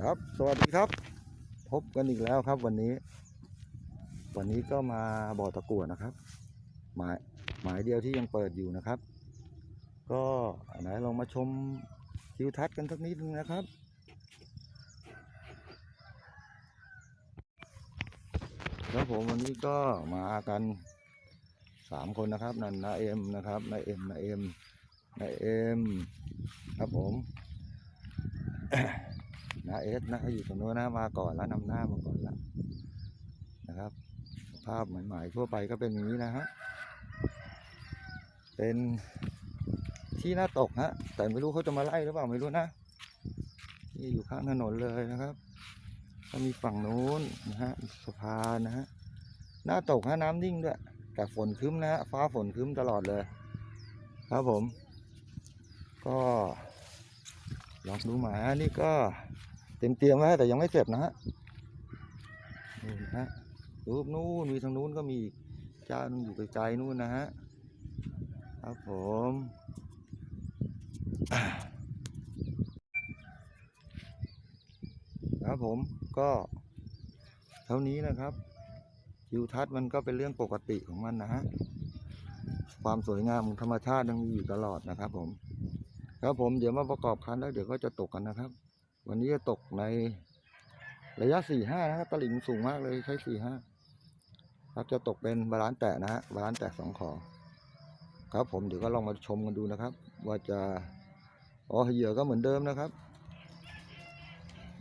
ครับ สวัสดีครับ พบกันอีกแล้วครับวันนี้ วันนี้ก็มาบ่อตะกั่วนะครับ หมายหมายเดียวที่ยังเปิดอยู่นะครับ ก็ไหนลองมาชมทิวทัศน์กันสักนิดนึงนะครับ ครับผมวันนี้ก็มากันสามคนนะครับนันนาเอ็มนะครับนาเอ็มนาเอ็มนาเอ็มครับผม นาเอสนะอยู่ตรงนู้นนะมาก่อนแล้วนำหน้ามาก่อนแล้วนะครับ ภาพหมายทั่วไปก็เป็นอย่างนี้นะฮะเป็นที่หน้าตกฮะแต่ไม่รู้เขาจะมาไล่หรือเปล่าไม่รู้นะที่อยู่ข้างถนนเลยนะครับก็มีฝั่งนู้นนะฮะสะพานนะฮะหน้าตกฮะน้ำนิ่งด้วยแต่ฝนครึ้มนะฮะฟ้าฝนครึ้มตลอดเลย ครับผม ก็ลองดูหมานี่ก็ เต็มเตียมไว้วแต่ยังไม่เสร็จนะฮะนู่นะฮะรูปนู้นมีทางนู้นก็มีอีกเจ้านึงอยู่ไกลๆนู้นนะฮะครับผมครับผมก็เท่านี้นะครับทิวทัศน์มันก็เป็นเรื่องปกติของมันนะฮะความสวยงามของธรรมชาติยังมีอยู่ตลอดนะครับ ผมครับผมเดี๋ยวมาประกอบคันแล้วเดี๋ยวก็จะตกกันนะครับ วันนี้จะตกในระยะสี่ห้านะครับตลิ่งสูงมากเลยใช้สี่ห้าครับจะตกเป็นบาลานแตะนะฮะบาลานแตะสองขอครับ ผมเดี๋ยวก็ลองมาชมกันดูนะครับ ว่าจะอ๋อเหยื่อก็เหมือนเดิมนะครับ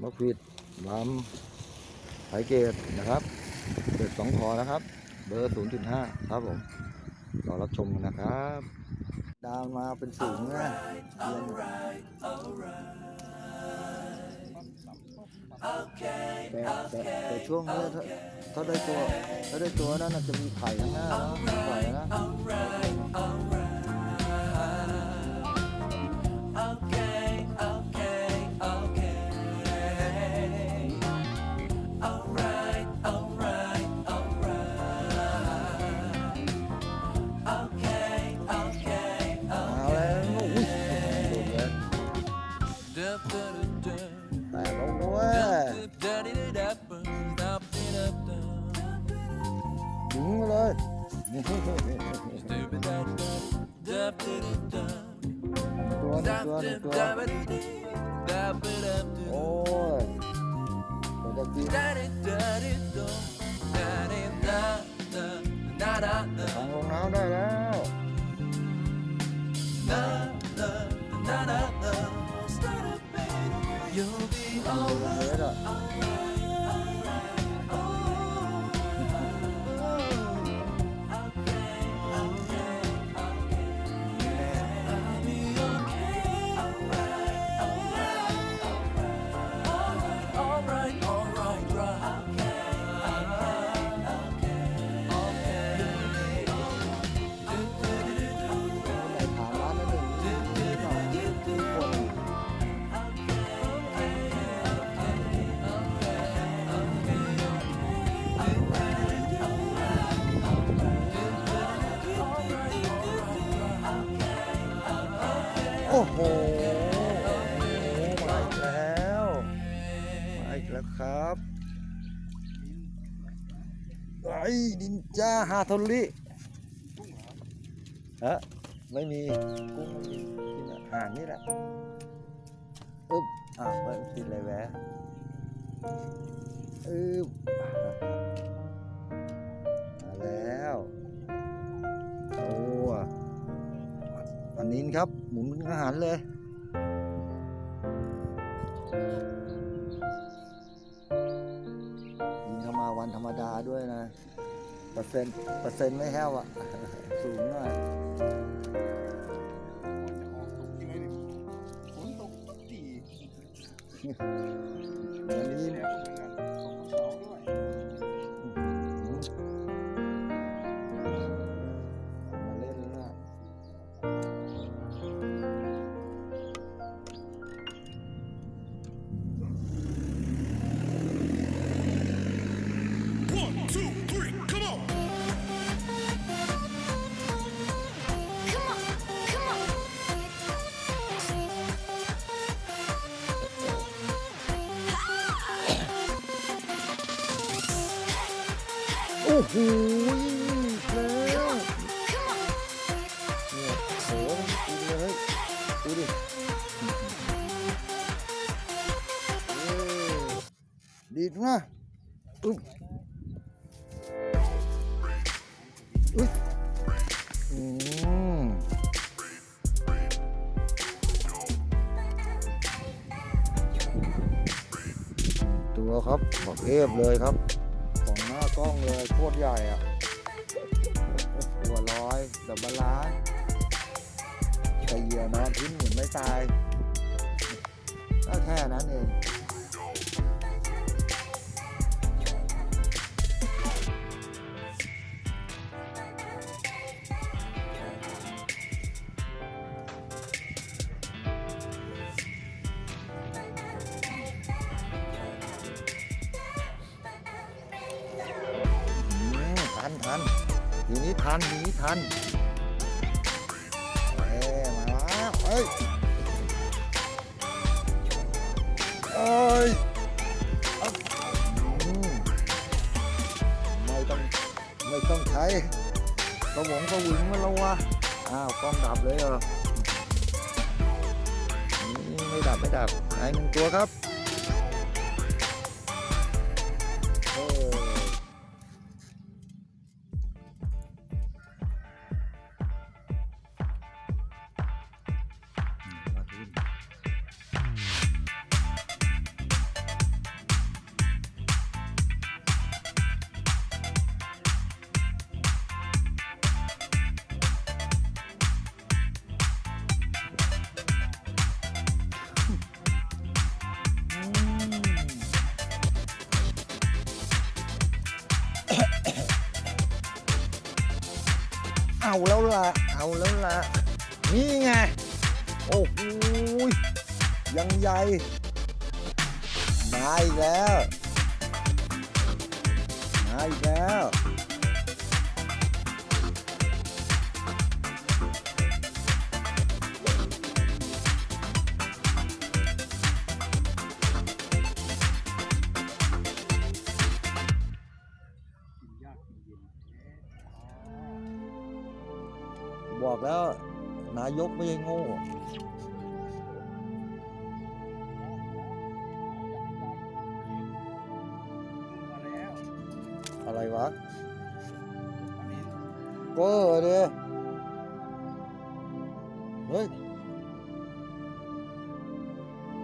มะขวิดลำไถเกตนะครับเกตสองขอนะครับ เบอร์ศูนย์จุดห้าครับผมรอรับชมกันนะครับ ดาวมาเป็นสูงนะเรียน แต่แต่แต่ช่วงนี้ถ้าถ้าได้ตัวถ้าได้ตัวนั้นน่ะจะมีไข่ข้างหน้านะมีไข่นะ ตัวหนึ่งตัวหนึ่ง ไอ้ดินจ้าฮาโทลิฮะไม่มีกุ้งไม่มีกินอาหารนี่แหละอึ๊บอะไปกินอะไรแวะอึ๊บมาแล้วโอ้อันนี้ครับ หมุนเป็นอาหารเลย วันธรรมดาด้วยนะ เปอร์เซ็นต์เปอร์เซ็นต์ไม่แห้วอะสูงหน่อยฝนตกสักทีวันนี้ อ้โหแล้วเนี่ยโหกินเลยดูดิดีดมาอึ๊บอึ๊บอืมตัวครับบอกเอฟเลยครับ กล้องเลย โคตรใหญ่อะ หัวร้อยดับบลานแต่เหยื่อนอนทิ้งเหมือนไม่ตายก็แค่นั้นเอง ทีนี้ทันทีนี้ทันเอ้มาแล้วเอ้ยเอ้ยไม่ต้องไม่ต้องใช้กระหวงกระหวิงมันแล้ววะอ้าวกล้องดับเลยเหรอไม่ดับไม่ดับไอ้หนึ่งตัวครับ ล่ะ เอาแล้วล่ะ นี่ไง โอ้โหยยังใหญ่ มาอีกแล้ว มาอีกแล้ว บอกแล้ว นายกไม่ใช่โง่อะไรวะอันนี้เก็เดีเฮ้ย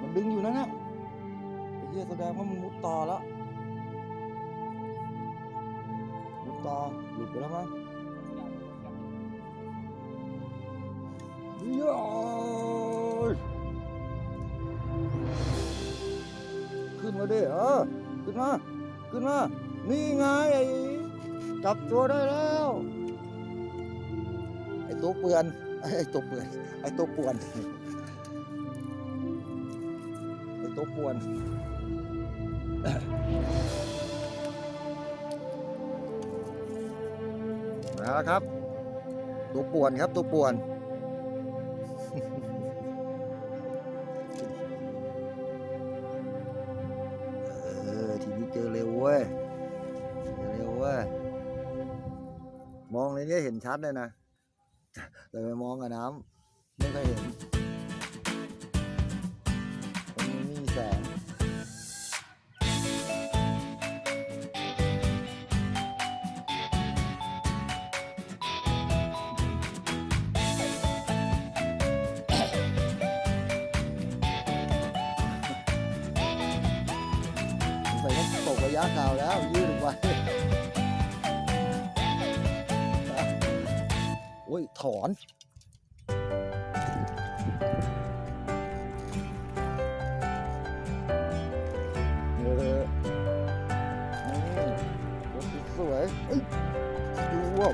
มันดึงอยู่นั่นน่ะไอ้เหี้ยแสดงว่ามันมุดต่อแล้ว มุดต่อหลุดไปแล้วมั้ง ขึ้นมาดิเออขึ้นมา ขึ้นมา นี่ไงไอ้จับตัวได้แล้ว ไอ้ตัวเปือน ไอ้ตัวเปือน ไอ้ตัวป่วน ไอ้ตัวป่วนมาแล้วครับ ตัวป่วนครับตัวป่วน นนี้เห็นชัดเลยนะแต่ไปมองกับน้ำไม่ค่อยเห็นมันไม่มีแสงใส่ต้องตกระยะเก่าแล้วยืดออกไป อ้ย ถอนเออนี่รถสวยเอ้ยดูว่า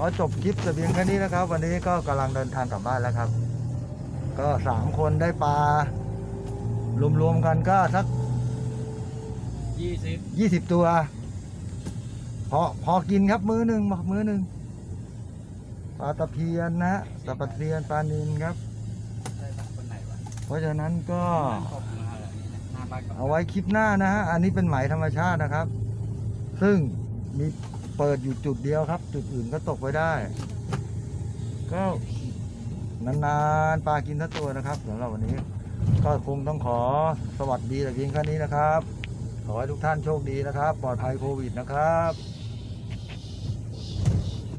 ขอจบคลิปแต่เพียงแค่นี้นะครับ วันนี้ก็กำลังเดินทางกลับบ้านแล้วครับ ก็สามคนได้ปลารวมๆกันก็สักยี่สิบยี่สิบตัว พอพอกินครับมื้อหนึ่งบอกมื้อหนึ่งปลาตะเพียนนะตะปะเพียนปลานินครับได้ปะคนไหนวะเพราะฉะนั้นก็ตบมาแบบนี้นะหน้าบ้านก่อนเอาไว้คลิปหน้านะฮะ อันนี้เป็นไหมธรรมชาตินะครับ ซึ่งมี เปิดอยู่จุดเดียวครับ จุดอื่นก็ตกไปได้ ก็นานๆปลากินทั้งตัวนะครับสำหรับวันนี้ ก็คงต้องขอสวัสดีแต่เพียงแค่นี้นะครับ ขอให้ทุกท่านโชคดีนะครับ ปลอดภัยโควิดนะครับ